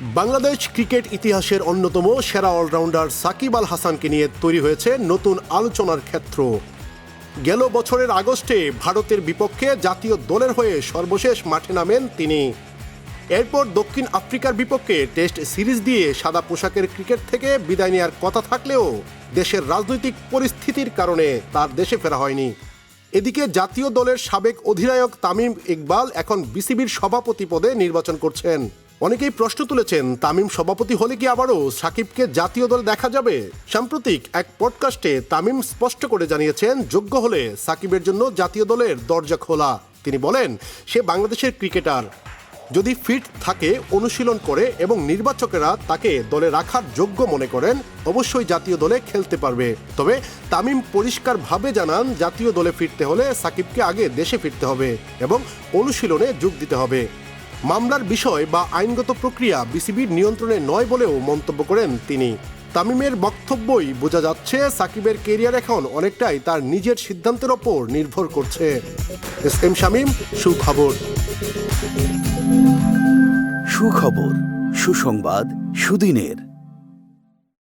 Bangladesh cricket ইতিহাসের অন্যতম সেরা অলরাউন্ডার সাকিব আল হাসানকে নিয়ে তৈরি হয়েছে নতুন আলোচনার ক্ষেত্র। গেল বছরের আগস্টে ভারতের বিপক্ষে জাতীয় দলের হয়ে সর্বশেষ মাঠে নামেন তিনি। এরপর দক্ষিণ আফ্রিকার বিপক্ষে টেস্ট সিরিজ দিয়ে সাদা পোশাকের ক্রিকেট থেকে বিদায় নেওয়ার কথা থাকলেও দেশের রাজনৈতিক পরিস্থিতির কারণে তার দেশে ফেরা হয়নি। এদিকে জাতীয় দলের সাবেক অধিনায়ক তামিম ইকবাল এখন বিসিবির সভাপতি পদে নির্বাচন করছেন। অনেকেই প্রশ্ন তুলেছেন, তামিম সভাপতি হলে কি আবারও সাকিবকে জাতীয় দলে দেখা যাবে? সাম্প্রতিক এক পডকাস্টে তামিম স্পষ্ট করে জানিয়েছেন, যোগ্য হলে সাকিবের জন্য জাতীয় দলের দরজা খোলা। তিনি বলেন, সে বাংলাদেশের ক্রিকেটার। যদি ফিট থাকে, অনুশীলন করে এবং নির্বাচকেরা তাকে দলে রাখার যোগ্য মনে করেন, অবশ্যই জাতীয় দলে খেলতে পারবে। তবে তামিম পরিষ্কারভাবে জানান, জাতীয় দলে ফিরতে হলে সাকিবকে আগে দেশে ফিরতে হবে এবং অনুশীলনে যোগ দিতে হবে। মামলার বিষয় বা আইনগত প্রক্রিয়া বিসিবির নিয়ন্ত্রণে নয় বলেও মন্তব্য করেন তিনি। তামিমের বক্তব্যই বোঝা যাচ্ছে সাকিবের কেরিয়ার এখন অনেকটাই তার নিজের সিদ্ধান্তের ওপর নির্ভর করছে। এস এম শামীম, সুখবর। সুখবর, সুসংবাদ, সুদিনের।